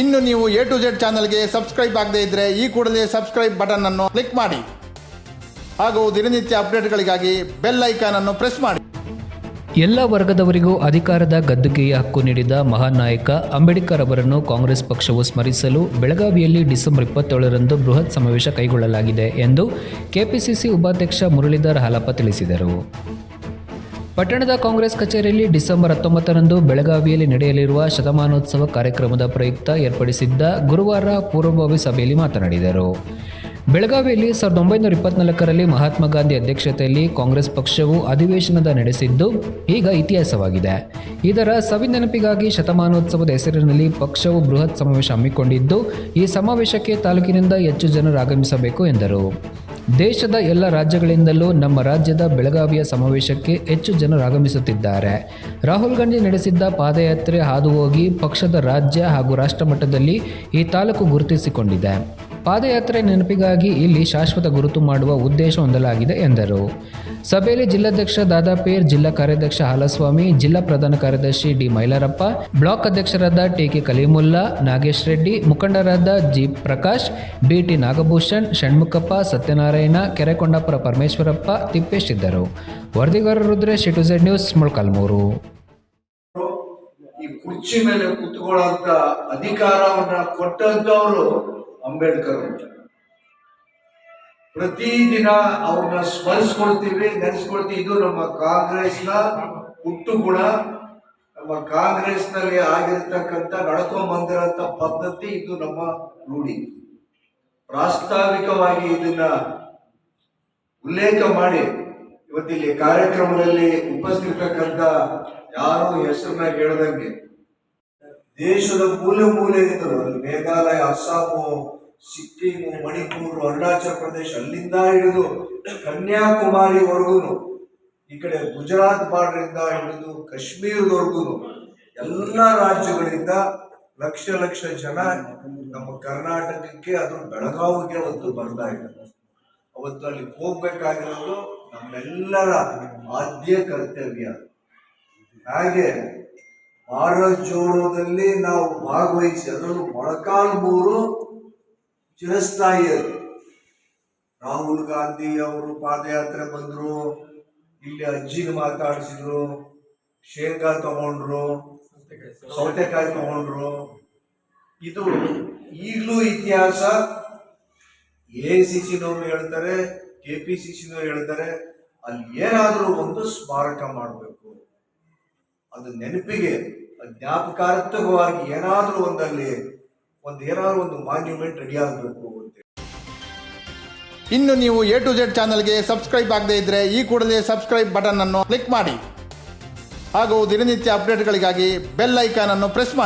ಇನ್ನು ನೀವು A to Z ಚಾನಲ್ಗೆ ಸಬ್ಸ್ಕ್ರೈಬ್ ಆಗದೇ ಇದ್ದರೆ ಈ ಕೂಡಲೇ ಸಬ್ಸ್ಕ್ರೈಬ್ ಬಟನ್ ಅನ್ನು ಕ್ಲಿಕ್ ಮಾಡಿ. ಹಾಗೂ ದಿನನಿತ್ಯ ಅಪ್ಡೇಟ್ಗಳಿಗಾಗಿ ಬೆಲ್ ಐಕಾನ್ ಅನ್ನು ಪ್ರೆಸ್ ಮಾಡಿ. ಎಲ್ಲ ವರ್ಗದವರಿಗೂ ಅಧಿಕಾರದ ಗದ್ದುಗೆಯ ಹಕ್ಕು ನೀಡಿದ ಮಹಾನ್ ನಾಯಕ ಅಂಬೇಡ್ಕರ್ ಅವರನ್ನು ಕಾಂಗ್ರೆಸ್ ಪಕ್ಷವು ಸ್ಮರಿಸಲು ಬೆಳಗಾವಿಯಲ್ಲಿ ಡಿಸೆಂಬರ್ ಇಪ್ಪತ್ತೇಳರಂದು ಬೃಹತ್ ಸಮಾವೇಶ ಕೈಗೊಳ್ಳಲಾಗಿದೆ ಎಂದು ಕೆಪಿಸಿಸಿ ಉಪಾಧ್ಯಕ್ಷ ಮುರಳೀಧರ್ ಹಾಲಪ್ಪ ತಿಳಿಸಿದರು. ಪಟ್ಟಣದ ಕಾಂಗ್ರೆಸ್ ಕಚೇರಿಯಲ್ಲಿ ಡಿಸೆಂಬರ್ ಹತ್ತೊಂಬತ್ತರಂದು ಬೆಳಗಾವಿಯಲ್ಲಿ ನಡೆಯಲಿರುವ ಶತಮಾನೋತ್ಸವ ಕಾರ್ಯಕ್ರಮದ ಪ್ರಯುಕ್ತ ಏರ್ಪಡಿಸಿದ್ದ ಗುರುವಾರ ಪೂರ್ವಭಾವಿ ಸಭೆಯಲ್ಲಿ ಮಾತನಾಡಿದರು. ಬೆಳಗಾವಿಯಲ್ಲಿ ಸಾವಿರದ ಒಂಬೈನೂರ ಇಪ್ಪತ್ನಾಲ್ಕರಲ್ಲಿ ಮಹಾತ್ಮ ಗಾಂಧಿ ಅಧ್ಯಕ್ಷತೆಯಲ್ಲಿ ಕಾಂಗ್ರೆಸ್ ಪಕ್ಷವು ಅಧಿವೇಶನದ ನಡೆಸಿದ್ದು, ಈಗ ಇತಿಹಾಸವಾಗಿದೆ. ಇದರ ಸವಿನೆನಪಿಗಾಗಿ ಶತಮಾನೋತ್ಸವದ ಹೆಸರಿನಲ್ಲಿ ಪಕ್ಷವು ಬೃಹತ್ ಸಮಾವೇಶ ಹಮ್ಮಿಕೊಂಡಿದ್ದು, ಈ ಸಮಾವೇಶಕ್ಕೆ ತಾಲೂಕಿನಿಂದ ಹೆಚ್ಚು ಜನರು ಆಗಮಿಸಬೇಕು ಎಂದರು. ದೇಶದ ಎಲ್ಲ ರಾಜ್ಯಗಳಿಂದಲೂ ನಮ್ಮ ರಾಜ್ಯದ ಬೆಳಗಾವಿಯ ಸಮಾವೇಶಕ್ಕೆ ಹೆಚ್ಚು ಜನರು ಆಗಮಿಸುತ್ತಿದ್ದಾರೆ. ರಾಹುಲ್ ಗಾಂಧಿ ನಡೆಸಿದ್ದ ಪಾದಯಾತ್ರೆ ಹಾದು ಹೋಗಿ ಪಕ್ಷದ ರಾಜ್ಯ ಹಾಗೂ ರಾಷ್ಟ್ರಮಟ್ಟದಲ್ಲಿ ಈ ತಾಲೂಕು ಗುರುತಿಸಿಕೊಂಡಿದೆ. ಪಾದಯಾತ್ರೆ ನೆನಪಿಗಾಗಿ ಇಲ್ಲಿ ಶಾಶ್ವತ ಗುರುತು ಮಾಡುವ ಉದ್ದೇಶ ಹೊಂದಲಾಗಿದೆ ಎಂದರು. ಸಭೆಯಲ್ಲಿ ಜಿಲ್ಲಾಧ್ಯಕ್ಷ ದಾದಾಪೇರ್, ಜಿಲ್ಲಾ ಕಾರ್ಯಾಧ್ಯಕ್ಷ ಹಾಲಸ್ವಾಮಿ, ಜಿಲ್ಲಾ ಪ್ರಧಾನ ಕಾರ್ಯದರ್ಶಿ ಡಿ ಮೈಲಾರಪ್ಪ, ಬ್ಲಾಕ್ ಅಧ್ಯಕ್ಷರಾದ ಟಿಕೆ ಕಲೀಮುಲ್ಲಾ, ನಾಗೇಶ್ ರೆಡ್ಡಿ, ಮುಖಂಡರಾದ ಜಿ ಪ್ರಕಾಶ್ ಬಿಟಿ ನಾಗಭೂಷಣ್, ಷಣ್ಮುಖಪ್ಪ, ಸತ್ಯನಾರಾಯಣ, ಕೆರೆಕೊಂಡಾಪುರ ಪರಮೇಶ್ವರಪ್ಪ ತಿಪ್ಪೇಶ್ ಇದ್ದರು ವರದಿಗಾರ Rudresh to Z news, Molakalmuru. ಕುರ್ಚಿ ಮೇಲೆ ಕುತ್ಕೊಳ್ಳೋ ಅಧಿಕಾರವನ್ನ ಕೊಟ್ಟಂತವರು ಅಂಬೇಡ್ಕರ್. ಪ್ರತಿದಿನ ಅವ್ರನ್ನ ಸ್ಮರಿಸ್ಕೊಳ್ತೀವಿ, ನೆನೆಸ್ಕೊಳ್ತೀವಿ. ಇದು ನಮ್ಮ ಕಾಂಗ್ರೆಸ್ನ ಹುಟ್ಟು ಗುಣ ನಮ್ಮ ಕಾಂಗ್ರೆಸ್ನಲ್ಲಿ ಆಗಿರ್ತಕ್ಕಂಥ ನಡ್ಕೊಂಡ್ ಬಂದಿರೋಂಥ ಪದ್ಧತಿ ಇದು ನಮ್ಮ ರೂಢಿ. ಪ್ರಾಸ್ತಾವಿಕವಾಗಿ ಇದನ್ನ ಉಲ್ಲೇಖ ಮಾಡಿ, ಇವತ್ತಿಲ್ಲಿ ಕಾರ್ಯಕ್ರಮದಲ್ಲಿ ಉಪಸ್ಥಿತಕ್ಕಂಥ ಯಾರು ಹೆಸರನ್ನ ಹೇಳ್ದಂಗೆ ದೇಶದ ಮೂಲೆ ಮೂಲೆಯಿಂದಲೂ ಅಲ್ಲಿ ಮೇಘಾಲಯ ಅಸ್ಸಾಮು ಸಿಕ್ಕಿಮು ಮಣಿಪುರ, ಅರುಣಾಚಲ ಪ್ರದೇಶ, ಅಲ್ಲಿಂದ ಹಿಡಿದು ಕನ್ಯಾಕುಮಾರಿವರೆಗೂ ಈ ಕಡೆ ಗುಜರಾತ್ ಬಾರ್ಡರ್ ಇಂದ ಹಿಡಿದು ಕಾಶ್ಮೀರದವರೆಗೂ ಎಲ್ಲ ರಾಜ್ಯಗಳಿಂದ ಲಕ್ಷ ಲಕ್ಷ ಜನ ನಮ್ಮ ಕರ್ನಾಟಕಕ್ಕೆ ಅದು ಬೆಳಗಾವಿಗೆ ಅವತ್ತು ಬರ್ತಾ ಇದ್ದಾರೆ ಅವತ್ತು ಅಲ್ಲಿ ಹೋಗ್ಬೇಕಾಗಿರೋದು ನಮ್ಮೆಲ್ಲರ ಆದ್ಯ ಕರ್ತವ್ಯ. ಹಾಗೆ ಭಾರತ್ ಜೋಡೋದಲ್ಲಿ ನಾವು ಭಾಗವಹಿಸಿ ಅದರಲ್ಲೂ ಮೊಳಕಾಲ್ಮೂರು ಚಿರಸ್ಥಾಯಿಯರು ರಾಹುಲ್ ಗಾಂಧಿ ಅವರು ಪಾದಯಾತ್ರೆ ಬಂದರು, ಇಲ್ಲಿ ಅಜ್ಜಿಗೆ ಮಾತಾಡಿಸಿದ್ರು, ಶೇಂಗಾ ತಗೊಂಡ್ರು, ಸೌತೆಕಾಯಿ ತಗೊಂಡ್ರು. ಇದು ಈಗಲೂ ಇತಿಹಾಸ. ಎ ಸಿ ಸಿನವರು ಹೇಳ್ತಾರೆ, ಕೆ ಪಿ ಸಿ ಸಿನವರು ಹೇಳ್ತಾರೆ, ಅಲ್ಲಿ ಏನಾದರೂ ಒಂದು ಸ್ಮಾರಕ ಮಾಡಬೇಕು. ಅದು ನೆನಪಿಗೆ, ಜ್ಞಾಪಕಾರ್ಥಕವಾಗಿ ಏನಾದರೂ ಒಂದಲ್ಲಿ ಒಂದು ಏನಾದರೂ ಒಂದು ಮಾನ್ಯುಮೆಂಟ್ ರೆಡಿ ಆಗಬೇಕು ಅಂತ ಇನ್ನು ನೀವು ಎ ಟು ಜೆಡ್ ಚಾನಲ್ಗೆ ಸಬ್ಸ್ಕ್ರೈಬ್ ಆಗದೇ ಇದ್ದರೆ ಈ ಕೂಡಲೇ ಸಬ್ಸ್ಕ್ರೈಬ್ ಬಟನ್ ಅನ್ನು ಕ್ಲಿಕ್ ಮಾಡಿ. ಹಾಗೂ ದಿನನಿತ್ಯ ಅಪ್ಡೇಟ್ಗಳಿಗಾಗಿ ಬೆಲ್ ಐಕಾನ್ ಅನ್ನು ಪ್ರೆಸ್ ಮಾಡಿ.